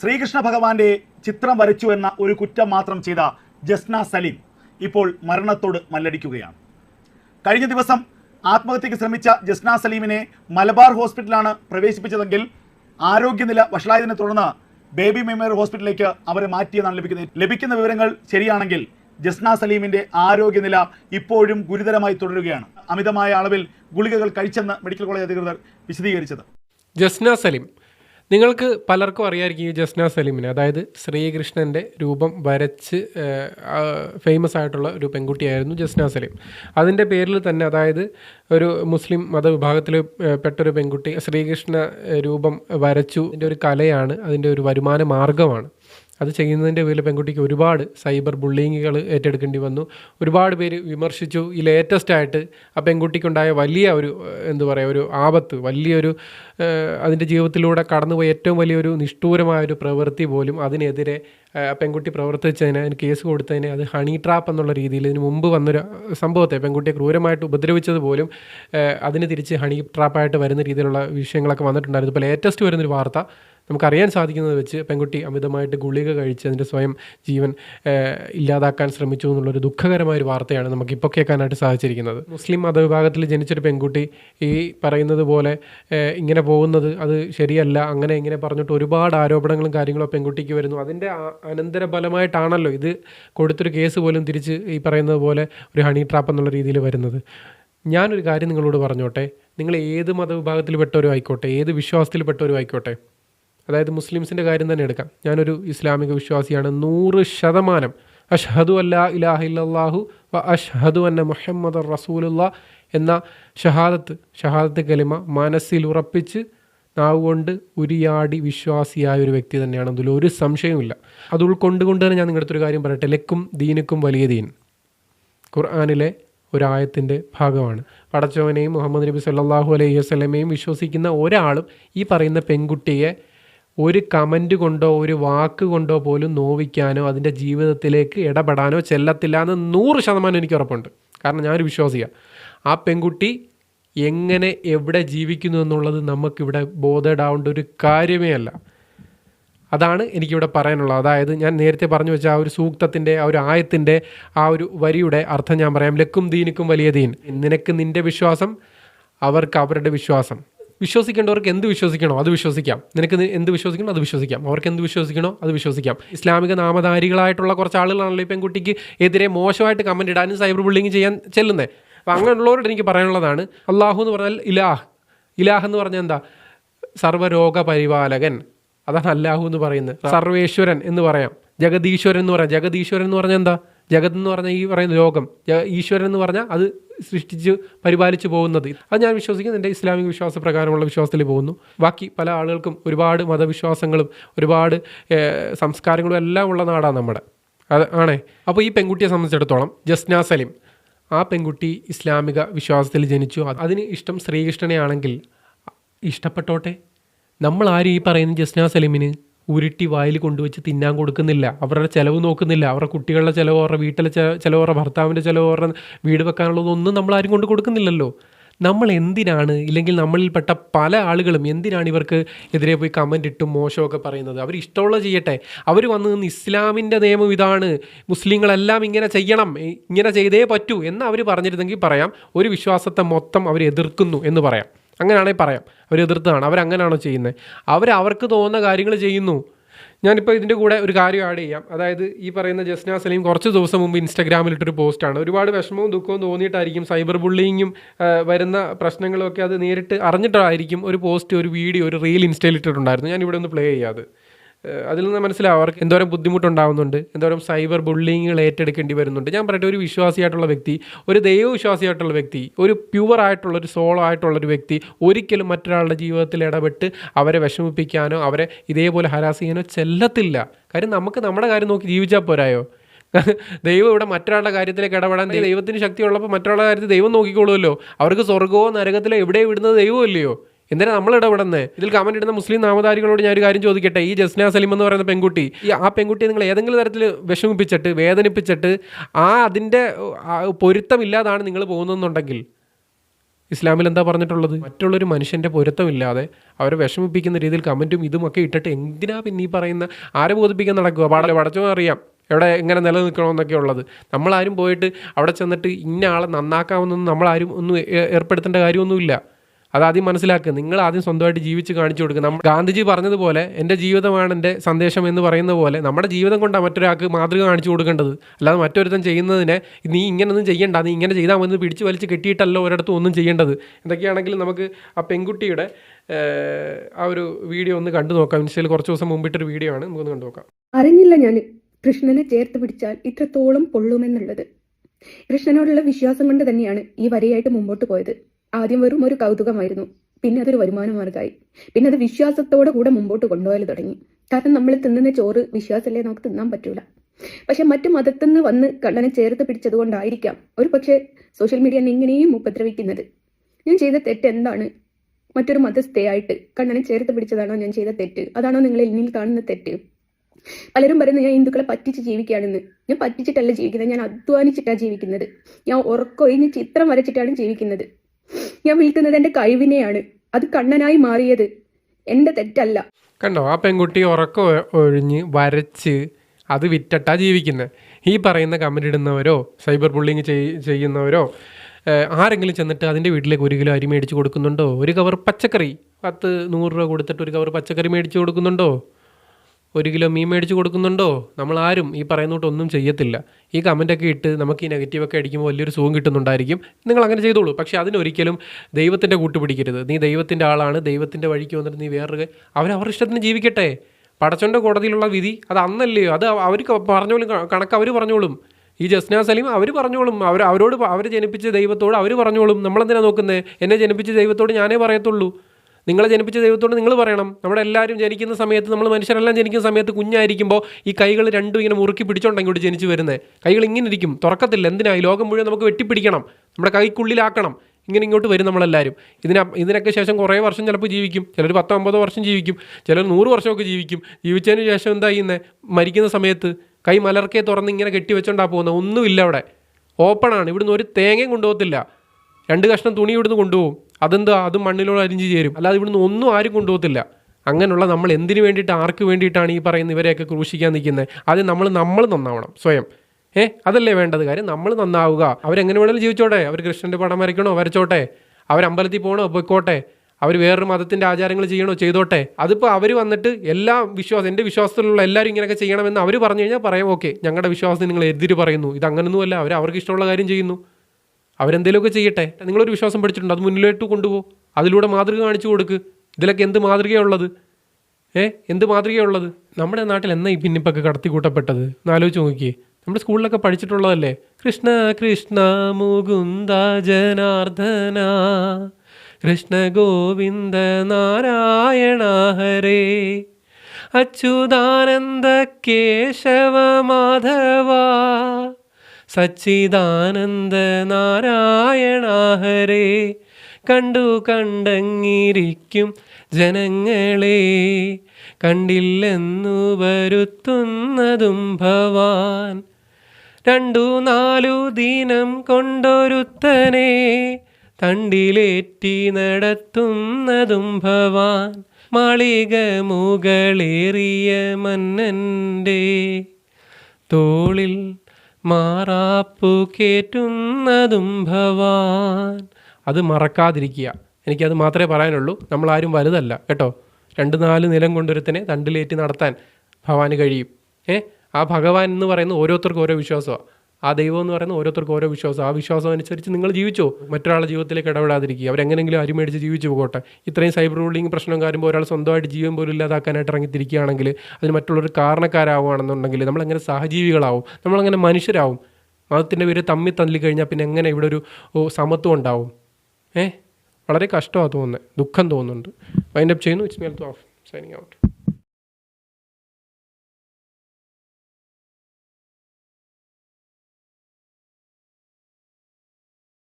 ശ്രീകൃഷ്ണ ഭഗവാന്റെ ചിത്രം വരച്ചു എന്ന ഒരു കുറ്റം മാത്രം ചെയ്ത ജസ്ന സലീം ഇപ്പോൾ മരണത്തോട് മല്ലടിക്കുകയാണ്. കഴിഞ്ഞ ദിവസം ആത്മഹത്യക്ക് ശ്രമിച്ച ജസ്ന സലീമിനെ മലബാർ ഹോസ്പിറ്റലാണ് പ്രവേശിപ്പിച്ചതെങ്കിൽ ആരോഗ്യനില വഷളായതിനെ തുടർന്ന് ബേബി മെമ്മോറിയൽ ഹോസ്പിറ്റലിലേക്ക് അവരെ മാറ്റിയെന്നാണ് ലഭിക്കുന്നത് ലഭിക്കുന്ന വിവരങ്ങൾ ശരിയാണെങ്കിൽ ജസ്ന സലീമിന്റെ ആരോഗ്യനില ഇപ്പോഴും ഗുരുതരമായി തുടരുകയാണ്. അമിതമായ അളവിൽ ഗുളികകൾ കഴിച്ചെന്ന് മെഡിക്കൽ കോളേജ് അധികൃതർ വിശദീകരിച്ചത്. ജസ്ന സലീം നിങ്ങൾക്ക് പലർക്കും അറിയാമായിരിക്കും ഈ ജസ്ന സലീമിനെ. അതായത് ശ്രീകൃഷ്ണന്റെ രൂപം വരച്ച് ഫേമസ് ആയിട്ടുള്ള ഒരു പെൺകുട്ടിയായിരുന്നു ജസ്ന സലീം. അതിന്റെ പേരിൽ തന്നെ അതായത് ഒരു മുസ്ലിം മതവിഭാഗത്തിൽ പെട്ടൊരു പെൺകുട്ടി ശ്രീകൃഷ്ണ രൂപം വരച്ചു. അതിന്റെ ഒരു കലയാണ് അതിന്റെ ഒരു വരുമാന മാർഗമാണ് അത് ചെയ്യുന്നതിന്റെ പേരിൽ പെൺകുട്ടിക്ക് ഒരുപാട് സൈബർ ബുള്ളിങ്ങുകൾ ഏറ്റെടുക്കേണ്ടി വന്നു. ഒരുപാട് പേര് വിമർശിച്ചു. ഈ ലേറ്റസ്റ്റ് ആയിട്ട് ആ പെൺകുട്ടിക്കുണ്ടായ വലിയ ഒരു എന്താ പറയുക ഒരു ആപത്ത് വലിയൊരു അതിന്റെ ജീവിതത്തിലൂടെ കടന്നുപോയ ഏറ്റവും വലിയൊരു നിഷ്ഠൂരമായ ഒരു പ്രവൃത്തി പോലും അതിനെതിരെ പെൺകുട്ടി പ്രവർത്തിച്ചതിന് അതിന് കേസ് കൊടുത്തതിന് അത് ഹണി ട്രാപ്പ് എന്നുള്ള രീതിയിൽ ഇതിന് മുമ്പ് വന്നൊരു സംഭവത്തെ പെൺകുട്ടിയെ ക്രൂരമായിട്ട് ഉപദ്രവിച്ചത് പോലും അതിന് തിരിച്ച് ഹണി ട്രാപ്പായിട്ട് വരുന്ന രീതിയിലുള്ള വിഷയങ്ങളൊക്കെ വന്നിട്ടുണ്ടായിരുന്നു. ഇപ്പോൾ ലേറ്റസ്റ്റ് വരുന്നൊരു വാർത്ത നമുക്കറിയാൻ സാധിക്കുന്നത് വെച്ച് പെൺകുട്ടി അമിതമായിട്ട് ഗുളിക കഴിച്ച് അതിന്റെ സ്വയം ജീവൻ ഇല്ലാതാക്കാൻ ശ്രമിച്ചു എന്നുള്ളൊരു ദുഃഖകരമായ ഒരു വാർത്തയാണ് നമുക്കിപ്പോൾ കേൾക്കാനായിട്ട് സാധിച്ചിരിക്കുന്നത്. മുസ്ലിം മതവിഭാഗത്തിൽ ജനിച്ചൊരു പെൺകുട്ടി ഈ പറയുന്നത് പോലെ ഇങ്ങനെ പോകുന്നത് അത് ശരിയല്ല അങ്ങനെ ഇങ്ങനെ പറഞ്ഞിട്ട് ഒരുപാട് ആരോപണങ്ങളും കാര്യങ്ങളും പെൺകുട്ടിക്ക് വരുന്നു. അതിന്റെ അനന്തര ഫലമായിട്ടാണല്ലോ ഇത് കൊടുത്തൊരു കേസ് പോലും തിരിച്ച് ഈ പറയുന്നത് പോലെ ഒരു ഹണി ട്രാപ്പ് എന്നുള്ള രീതിയിൽ വരുന്നത്. ഞാനൊരു കാര്യം നിങ്ങളോട് പറഞ്ഞോട്ടെ നിങ്ങൾ ഏത് മതവിഭാഗത്തിൽ പെട്ടവരും ആയിക്കോട്ടെ ഏത് വിശ്വാസത്തിൽ പെട്ടവരും ആയിക്കോട്ടെ അതായത് മുസ്ലിംസിന്റെ കാര്യം തന്നെ എടുക്കാം. ഞാനൊരു ഇസ്ലാമിക വിശ്വാസിയാണ്. നൂറ് ശതമാനം അഷ്ഹദു അല്ലാ ഇലാഹ ഇല്ലാഹു വ അഷ്ഹദു അന്ന മുഹമ്മദ് റസൂലുള്ള എന്ന ഷഹാദത്ത് ഷഹാദത്ത് കലിമ മനസ്സിൽ ഉറപ്പിച്ച് നാവ് കൊണ്ട് ഉരിയാടി വിശ്വാസിയായ ഒരു വ്യക്തി തന്നെയാണ്. അതിൽ ഒരു സംശയവുമില്ല. അത് ഉൾക്കൊണ്ടുകൊണ്ട് തന്നെ ഞാൻ നിങ്ങളുടെ അടുത്തൊരു കാര്യം പറയട്ടെ. ലക്കും ദീനുക്കും വലിയ ദീൻ. ഖുർആാനിലെ ഒരായത്തിന്റെ ഭാഗമാണ്. പടച്ചവനെയും മുഹമ്മദ് നബി സല്ലാഹു അലൈഹി വസ്ലമയും വിശ്വസിക്കുന്ന ഒരാളും ഈ പറയുന്ന പെൺകുട്ടിയെ ഒരു കമന്റ് കൊണ്ടോ ഒരു വാക്ക് കൊണ്ടോ പോലും നോവിക്കാനോ അതിന്റെ ജീവിതത്തിലേക്ക് ഇടപെടാനോ ചെല്ലത്തില്ല എന്ന് നൂറ് ശതമാനം എനിക്ക് ഉറപ്പുണ്ട്. കാരണം ഞാനൊരു വിശ്വാസിയാണ് ആ പെൺകുട്ടി എങ്ങനെ എവിടെ ജീവിക്കുന്നു എന്നുള്ളത് നമുക്കിവിടെ ബോധേഡാവേണ്ട ഒരു കാര്യമേ അല്ല. അതാണ് എനിക്കിവിടെ പറയാനുള്ളത്. അതായത് ഞാൻ നേരത്തെ പറഞ്ഞു വെച്ച ആ ഒരു സൂക്തത്തിന്റെ ആ ഒരു ആയത്തിന്റെ ആ ഒരു വരിയുടെ അർത്ഥം ഞാൻ പറയാം. ലക്കും ദീനിക്കും വലിയ ദീൻ. നിനക്ക് നിന്റെ വിശ്വാസം അവർക്ക് അവരുടെ വിശ്വാസം. വിശ്വസിക്കേണ്ടവർക്ക് എന്ത് വിശ്വസിക്കണോ അത് വിശ്വസിക്കാം. നിനക്ക് എന്ത് വിശ്വസിക്കണോ അത് വിശ്വസിക്കാം. അവർക്ക് എന്ത് വിശ്വസിക്കണോ അത് വിശ്വസിക്കാം. ഇസ്ലാമിക നാമധാരികളായിട്ടുള്ള കുറച്ച് ആളുകളാണല്ലോ ഈ പെൺകുട്ടിക്ക് എതിരെ മോശമായിട്ട് കമന്റ് ഇടാനും സൈബർ ബുള്ളിങ് ചെയ്യാൻ ചെല്ലുന്നത് അപ്പോൾ അങ്ങനെയുള്ളവരോട് എനിക്ക് പറയാനുള്ളതാണ് അള്ളാഹു എന്ന് പറഞ്ഞാൽ ഇലാഹ്. ഇലാഹ് എന്ന് പറഞ്ഞാൽ എന്താ? സർവരോഗ പരിപാലകൻ അതാണ് അല്ലാഹു എന്ന് പറയുന്നത്. സർവേശ്വരൻ എന്ന് പറയാം. ജഗദീശ്വരൻ എന്ന് പറയാം. ജഗദീശ്വരൻ എന്ന് പറഞ്ഞാൽ എന്താ? ജഗത് എന്ന് പറഞ്ഞാൽ ഈ പറയുന്ന ലോകം ഈശ്വരൻ എന്ന് പറഞ്ഞാൽ അത് സൃഷ്ടിച്ച് പരിപാലിച്ചു പോകുന്നത്. അത് ഞാൻ വിശ്വസിക്കുന്നു. എന്റെ ഇസ്ലാമിക വിശ്വാസ പ്രകാരമുള്ള വിശ്വാസത്തിൽ പോകുന്നു. ബാക്കി പല ആളുകൾക്കും ഒരുപാട് മതവിശ്വാസങ്ങളും ഒരുപാട് സംസ്കാരങ്ങളും എല്ലാം ഉള്ള നാടാണ് നമ്മുടെ. അത് ആണേ. അപ്പോൾ ഈ പെൺകുട്ടിയെ സംബന്ധിച്ചിടത്തോളം ജസ്ന സലിം ആ പെൺകുട്ടി ഇസ്ലാമിക വിശ്വാസത്തിൽ ജനിച്ചു. അത് അതിന് ഇഷ്ടം ശ്രീകൃഷ്ണനെ ആണെങ്കിൽ ഇഷ്ടപ്പെട്ടോട്ടെ? നമ്മൾ ആരും ഈ പറയുന്ന ജസ്ന സലീമിന് ഉരുട്ടി വായിൽ കൊണ്ടുവച്ച് തിന്നാൻ കൊടുക്കുന്നില്ല. അവരുടെ ചിലവ് നോക്കുന്നില്ല. അവരുടെ കുട്ടികളുടെ ചിലവ് അവരുടെ വീട്ടിലെ ചിലവ് അവരുടെ ഭർത്താവിന്റെ ചിലവ് അവരുടെ വീട് വെക്കാനുള്ളതൊന്നും നമ്മൾ ആരും കൊണ്ട് കൊടുക്കുന്നില്ലല്ലോ. നമ്മൾ എന്തിനാണ് ഇല്ലെങ്കിൽ നമ്മളിൽപ്പെട്ട പല ആളുകളും എന്തിനാണ് ഇവർക്ക് എതിരെ പോയി കമന്റ് ഇട്ടും മോശമൊക്കെ പറയുന്നത്? അവർ ഇഷ്ടമുള്ള ചെയ്യട്ടെ. അവർ വന്ന് നിന്ന് ഇസ്ലാമിന്റെ നിയമം ഇതാണ്. മുസ്ലിങ്ങളെല്ലാം ഇങ്ങനെ ചെയ്യണം. ഇങ്ങനെ ചെയ്തേ പറ്റൂ എന്ന് അവർ പറഞ്ഞിരുന്നെങ്കിൽ പറയാം. ഒരു വിശ്വാസത്തെ മൊത്തം അവർ എതിർക്കുന്നു എന്ന് പറയാം. അങ്ങനെയാണെങ്കിൽ പറയാം. അവർ എതിർത്താണ്. അവരങ്ങനെയാണോ ചെയ്യുന്നത് അവർ അവർക്ക് തോന്നുന്ന കാര്യങ്ങൾ ചെയ്യുന്നു. ഞാനിപ്പോൾ ഇതിന്റെ കൂടെ ഒരു കാര്യം ആഡ് ചെയ്യാം. അതായത് ഈ പറയുന്ന ജസ്ന സലീം കുറച്ച് ദിവസം മുമ്പ് ഇൻസ്റ്റാഗ്രാമിലിട്ടൊരു പോസ്റ്റാണ് ഒരുപാട് വിഷമവും ദുഃഖവും തോന്നിയിട്ടായിരിക്കും സൈബർ ബുള്ളിങ്ങും വരുന്ന പ്രശ്നങ്ങളൊക്കെ അത് നേരിട്ട് അറിഞ്ഞിട്ടായിരിക്കും ഒരു പോസ്റ്റ് ഒരു വീഡിയോ ഒരു റീൽ ഇൻസ്റ്റയിലിട്ടിട്ടുണ്ടായിരുന്നു ഞാൻ ഇവിടെ ഒന്ന് പ്ലേ ചെയ്യാത് അതിൽ നിന്ന് മനസ്സിലാവും അവർക്ക് എന്തോരം ബുദ്ധിമുട്ടുണ്ടാവുന്നുണ്ട് എന്തോരം സൈബർ ബുള്ളിങ്ങുകൾ ഏറ്റെടുക്കേണ്ടി വരുന്നുണ്ട്. ഞാൻ പറയട്ടെ ഒരു വിശ്വാസിയായിട്ടുള്ള വ്യക്തി ഒരു ദൈവവിശ്വാസിയായിട്ടുള്ള വ്യക്തി ഒരു പ്യുവർ ആയിട്ടുള്ള ഒരു സോളോ ആയിട്ടുള്ള ഒരു വ്യക്തി ഒരിക്കലും മറ്റൊരാളുടെ ജീവിതത്തിൽ ഇടപെട്ട് അവരെ വിഷമിപ്പിക്കാനോ അവരെ ഇതേപോലെ ഹരാസ് ചെയ്യാനോ ചെല്ലത്തില്ല. കാര്യം നമുക്ക് നമ്മുടെ കാര്യം നോക്കി ജീവിച്ചാൽ പോരായോ? ദൈവം ഇവിടെ മറ്റൊരാളുടെ കാര്യത്തിലേക്ക് ഇടപെടാൻ ദൈവത്തിന് ശക്തി ഉള്ളപ്പോൾ മറ്റൊരാളുടെ കാര്യത്തിൽ ദൈവം നോക്കിക്കോളുമല്ലോ. അവർക്ക് സ്വർഗമോ നരകത്തിലോ എവിടെ വിടുന്നത് ദൈവമല്ലയോ? എന്തിനാ നമ്മൾ ഇടപെടുന്നത് ഇതിൽ കമന്റ് ഇടുന്ന മുസ്ലിം നാമധാരികളോട് ഞാൻ ഒരു കാര്യം ചോദിക്കട്ടെ? ഈ ജസ്ന സലിം എന്ന് പറയുന്ന പെൺകുട്ടി ഈ ആ പെൺകുട്ടിയെ നിങ്ങൾ ഏതെങ്കിലും തരത്തിൽ വിഷമിപ്പിച്ചിട്ട് വേദനിപ്പിച്ചിട്ട് ആ അതിന്റെ പൊരുത്തമില്ലാതാണ് നിങ്ങൾ പോകുന്നതെന്നുണ്ടെങ്കിൽ ഇസ്ലാമിൽ എന്താ പറഞ്ഞിട്ടുള്ളത്? മറ്റുള്ളൊരു മനുഷ്യന്റെ പൊരുത്തമില്ലാതെ അവരെ വിഷമിപ്പിക്കുന്ന രീതിയിൽ കമന്റും ഇതുമൊക്കെ ഇട്ടിട്ട് എന്തിനാ പിന്നെ ഈ പറയുന്ന ആരെ ബോധിപ്പിക്കാൻ നടക്കുക? പാടല്ലേ പടച്ചോ അറിയാം എവിടെ എങ്ങനെ നിലനിൽക്കണമെന്നൊക്കെ ഉള്ളത്. നമ്മളാരും പോയിട്ട് അവിടെ ചെന്നിട്ട് ഇന്ന ആളെ നന്നാക്കാമെന്നൊന്നും നമ്മളാരും ഒന്നും ഏർപ്പെടുത്തേണ്ട കാര്യമൊന്നുമില്ല. അത് ആദ്യം മനസ്സിലാക്കുക. നിങ്ങൾ ആദ്യം സ്വന്തമായിട്ട് ജീവിച്ച് കാണിച്ചു കൊടുക്കുക. നമ്മൾ ഗാന്ധിജി പറഞ്ഞതുപോലെ എന്റെ ജീവിതമാണ് എന്റെ സന്ദേശം എന്ന് പറയുന്ന പോലെ നമ്മുടെ ജീവിതം കൊണ്ടാണ് മറ്റൊരാൾക്ക് മാതൃക കാണിച്ചു കൊടുക്കേണ്ടത്. അല്ലാതെ മറ്റൊരുത്തൻ ചെയ്യുന്നതിനെ നീ ഇങ്ങനൊന്നും ചെയ്യണ്ട. നീ ഇങ്ങനെ ചെയ്താൽ മതി പിടിച്ച് വലിച്ച് കെട്ടിയിട്ടല്ലോ ഒരിടത്തും ഒന്നും ചെയ്യേണ്ടത്. എന്തൊക്കെയാണെങ്കിലും നമുക്ക് ആ പെൺകുട്ടിയുടെ ആ ഒരു വീഡിയോ ഒന്ന് കണ്ടു നോക്കാം. ഇൻസ്റ്റയിൽ കുറച്ച് ദിവസം മുമ്പിട്ടൊരു വീഡിയോ ആണ്. നമുക്കൊന്ന് കണ്ടു നോക്കാം. അറിഞ്ഞില്ല ഞാൻ. കൃഷ്ണനെ ചേർത്ത് പിടിച്ചാൽ ഇത്രത്തോളം പൊള്ളുമെന്നുള്ളത്. കൃഷ്ണനോടുള്ള വിശ്വാസം കൊണ്ട് തന്നെയാണ് ഈ വരിയായിട്ട് മുമ്പോട്ട് പോയത്. ആദ്യം വെറും ഒരു കൗതുകമായിരുന്നു. പിന്നെ അതൊരു വരുമാന മാർഗമായി. പിന്നെ അത് വിശ്വാസത്തോടെ കൂടെ മുമ്പോട്ട് കൊണ്ടുപോയാൽ തുടങ്ങി. കാരണം നമ്മൾ തിന്നുന്ന ചോറ് വിശ്വാസമല്ലേ? നമുക്ക് തിന്നാൻ പറ്റൂല. പക്ഷെ മറ്റു മതത്തിൽ നിന്ന് വന്ന് കള്ളനെ ചേർത്ത് പിടിച്ചതുകൊണ്ടായിരിക്കാം ഒരു പക്ഷേ സോഷ്യൽ മീഡിയ എങ്ങനെയും ഉപദ്രവിക്കുന്നത്. ഞാൻ ചെയ്ത തെറ്റ് എന്താണ്? മറ്റൊരു മതസ്ഥയായിട്ട് കണ്ണനെ ചേർത്ത് പിടിച്ചതാണോ ഞാൻ ചെയ്ത തെറ്റ്? അതാണോ നിങ്ങൾ എന്നിൽ കാണുന്ന തെറ്റ്? പലരും പറയുന്നത് ഞാൻ ഹിന്ദുക്കളെ പറ്റിച്ച് ജീവിക്കുകയാണെന്ന്. ഞാൻ പറ്റിച്ചിട്ടല്ല ജീവിക്കുന്നത്. ഞാൻ അധ്വാനിച്ചിട്ടാണ് ജീവിക്കുന്നത്. ഞാൻ ഉറക്കൊഴിഞ്ഞ് ചിത്രം വരച്ചിട്ടാണ് ജീവിക്കുന്നത്. ഞാൻ വിൽക്കുന്നത് എന്റെ കഴിവിനെയാണ്. അത് കണ്ണനായി മാറിയത്. എന്റെ തെറ്റല്ല. കണ്ടോ ആ പെൺകുട്ടി ഉറക്കം ഒഴിഞ്ഞ് വരച്ച് അത് വിറ്റട്ടാ ജീവിക്കുന്നത് ഈ പറയുന്ന കമന്റ് ഇടുന്നവരോ സൈബർ ബുള്ളിങ് ചെയ്യുന്നവരോ ആരെങ്കിലും ചെന്നിട്ട് അതിന്റെ വീട്ടിലേക്ക് ഒരു കിലോ അരി മേടിച്ച് കൊടുക്കുന്നുണ്ടോ? ഒരു കവർ പച്ചക്കറി. പത്ത് നൂറ് രൂപ കൊടുത്തിട്ട് ഒരു കവർ പച്ചക്കറി മേടിച്ച് കൊടുക്കുന്നുണ്ടോ? ഒരു കിലോ മീൻ മേടിച്ച് കൊടുക്കുന്നുണ്ടോ? ആരും ഈ പറയുന്നോട്ടൊന്നും ചെയ്യത്തില്ല. ഈ കമന്റൊക്കെ ഇട്ട് നമുക്ക് ഈ നെഗറ്റീവൊക്കെ അടിക്കുമ്പോൾ വലിയൊരു സുഖം കിട്ടുന്നുണ്ടായിരിക്കും. നിങ്ങൾ അങ്ങനെ ചെയ്തോളൂ. പക്ഷേ അതിനൊരിക്കലും ദൈവത്തിന്റെ കൂട്ടുപിടിക്കരുത് നീ ദൈവത്തിന്റെ ആളാണ്. ദൈവത്തിന്റെ വഴിക്ക് വന്നിട്ട് നീ വേറൊരു അവരവരുടെ ഇഷ്ടത്തിന് ജീവിക്കട്ടെ. പടച്ചോന്റെ കോടതിയിലുള്ള വിധി അത് അന്നല്ലയോ അത് അവർക്ക് പറഞ്ഞോളും. കണക്ക് അവർ പറഞ്ഞോളും. ഈ ജസ്ന സലീം അവർ പറഞ്ഞോളും. അവർ അവരോട് അവർ ജനിപ്പിച്ച ദൈവത്തോട് അവർ പറഞ്ഞോളും. നമ്മളെന്തിനാണ് നോക്കുന്നത് എന്നെ ജനിപ്പിച്ച ദൈവത്തോട് ഞാനേ പറയത്തുള്ളൂ. നിങ്ങളെ ജനിപ്പിച്ച ദൈവത്തോട് നിങ്ങൾ പറയണം. നമ്മുടെ എല്ലാവരും ജനിക്കുന്ന സമയത്ത് നമ്മൾ മനുഷ്യരെല്ലാം ജനിക്കുന്ന സമയത്ത് കുഞ്ഞായിരിക്കുമ്പോൾ ഈ കൈകൾ രണ്ടും ഇങ്ങനെ മുറുക്കി പിടിച്ചോണ്ട് ഇങ്ങോട്ട് ജനിച്ച് വരുന്നത് കൈകൾ ഇങ്ങനെ ഇരിക്കും. തുറക്കത്തില്ല. എന്തിനാ? ഈ ലോകം മുഴുവൻ നമുക്ക് വെട്ടിപ്പിടിക്കണം. നമ്മുടെ കൈക്കുള്ളിലാക്കണം. ഇങ്ങനെ ഇങ്ങോട്ട് വരും നമ്മളെല്ലാവരും ഇതിന ഇതിനൊക്കെ ശേഷം കുറേ വർഷം ചിലപ്പോൾ ജീവിക്കും. ചിലർ പത്തോ അമ്പതോ വർഷം ജീവിക്കും. ചിലർ നൂറ് വർഷമൊക്കെ ജീവിക്കും. ജീവിച്ചതിന് ശേഷം എന്താ ചെയ്യുന്നത് മരിക്കുന്ന സമയത്ത് കൈ മലർക്കെ തുറന്ന് ഇങ്ങനെ കെട്ടി വെച്ചോണ്ടാ പോകുന്നത് ഒന്നുമില്ല അവിടെ. ഓപ്പണാണ്. ഇവിടുന്ന് ഒരു തേങ്ങയും കൊണ്ടുപോകത്തില്ല. രണ്ട് കഷ്ണം തുണി ഇവിടുന്ന് കൊണ്ടുപോകും. അതെന്താ? അതും മണ്ണിലോട് അരിഞ്ഞ് ചേരും. അല്ലാതെ ഇവിടുന്ന് ഒന്നും ആരും കൊണ്ടുപോകത്തില്ല. അങ്ങനെയുള്ള നമ്മൾ എന്തിനു വേണ്ടിയിട്ട് ആർക്ക് വേണ്ടിയിട്ടാണ് ഈ പറയുന്ന ഇവരെയൊക്കെ ക്രൂശിക്കാൻ നിൽക്കുന്നത് അത് നമ്മൾ നമ്മൾ നന്നാവണം സ്വയം. ഏ? അതല്ലേ വേണ്ടത്? കാര്യം നമ്മൾ നന്നാവുക. അവരെങ്ങനെ വേണമെങ്കിലും ജീവിച്ചോട്ടെ. അവർ കൃഷ്ണന്റെ പടം വരയ്ക്കണോ? വരച്ചോട്ടെ. അവർ അമ്പലത്തിൽ പോകണോ? പോയിക്കോട്ടെ. അവർ വേറൊരു മതത്തിന്റെ ആചാരങ്ങൾ ചെയ്യണോ? ചെയ്തോട്ടെ. അതിപ്പോൾ അവർ വന്നിട്ട് എല്ലാ വിശ്വാസം എന്റെ വിശ്വാസത്തിലുള്ള എല്ലാവരും ഇങ്ങനെയൊക്കെ ചെയ്യണമെന്ന് അവർ പറഞ്ഞു കഴിഞ്ഞാൽ പറയാം ഓക്കെ ഞങ്ങളുടെ വിശ്വാസം നിങ്ങൾ എതിര് പറയുന്നു. ഇത് അവർ അവർക്ക് ഇഷ്ടമുള്ള കാര്യം ചെയ്യുന്നു. അവരെന്തെങ്കിലുമൊക്കെ ചെയ്യട്ടെ. നിങ്ങളൊരു വിശ്വാസം പഠിച്ചിട്ടുണ്ട് അത് മുന്നിലോട്ട് കൊണ്ടുപോകും അതിലൂടെ മാതൃക കാണിച്ചു കൊടുക്ക്. ഇതിലൊക്കെ എന്ത് മാതൃകയുള്ളത്? ഏ എന്ത് മാതൃകയുള്ളത്? നമ്മുടെ നാട്ടിൽ എന്നാ ഈ പിന്നിപ്പൊക്കെ കടത്തിക്കൂട്ടപ്പെട്ടത്? എന്നാലോചിച്ച് നോക്കിയേ. നമ്മുടെ സ്കൂളിലൊക്കെ പഠിച്ചിട്ടുള്ളതല്ലേ? കൃഷ്ണ കൃഷ്ണ മുകുന്ദ ജനാർദ്ദന കൃഷ്ണ ഗോവിന്ദ നാരായണ ഹരേ. അച്യുതാനന്ദ കേശവ മാധവ. സച്ചിദാനന്ദ നാരായണ ഹരേ കണ്ടു കണ്ടങ്ങിരിക്കും ജനങ്ങളെ കണ്ടില്ലെന്നു വരുത്തുന്നതും ഭവാൻ. രണ്ടു നാലു ദിനം കൊണ്ടൊരുത്തനെ തണ്ടിലേറ്റി നടത്തുന്നതും ഭവാൻ. മാളിക മുകളേറിയ മന്നന്റെ തോളിൽ മാറാപ്പു കേറ്റുന്നതും ഭവാൻ. അത് മറക്കാതിരിക്കുക. എനിക്കത് മാത്രമേ പറയാനുള്ളൂ. നമ്മളാരും വലുതല്ല കേട്ടോ. രണ്ട് നാല് നിലം കൊണ്ടൊരുത്തനെ തണ്ടിലേറ്റി നടത്താൻ ഭവാന് കഴിയും. ഏ? ആ ഭഗവാൻ എന്ന് പറയുന്ന ഓരോരുത്തർക്കും ഓരോ വിശ്വാസമാണ് ആ ദൈവം എന്ന് പറയുന്ന ഓരോരുത്തർക്കും ഓരോ വിശ്വാസം. ആ വിശ്വാസം അനുസരിച്ച് നിങ്ങൾ ജീവിച്ചോ. മറ്റൊരാളുടെ ജീവിതത്തിലേക്ക് ഇടപെടാതിരിക്കുക. അവരെങ്ങനെങ്കിലും അരിമേടിച്ച് ജീവിച്ചു പോകട്ടെ. ഇത്രയും സൈബർ ബുള്ളിങ് പ്രശ്നം കാര്യമ്പോൾ ഒരാൾ സ്വന്തമായിട്ട് ജീവൻ പോലും ഇല്ലാതാക്കാനായിട്ട് ഇറങ്ങിത്തിരിക്കുകയാണെങ്കിൽ അതിന് മറ്റുള്ളവർ കാരണക്കാരാവുകയാണെന്നുണ്ടെങ്കിൽ നമ്മളെങ്ങനെ സഹജീവികളാവും. നമ്മളങ്ങനെ മനുഷ്യരാവും. മതത്തിന്റെ പേര് തമ്മി തല്ലി കഴിഞ്ഞാൽ പിന്നെ എങ്ങനെ ഇവിടെ ഒരു സമത്വം ഉണ്ടാവും? ഏ? വളരെ കഷ്ടമാണ് തോന്നുന്നത്. ദുഃഖം തോന്നുന്നുണ്ട്. വൈൻഡപ്പ് ചെയ്യുന്നു. It's Mel of signing out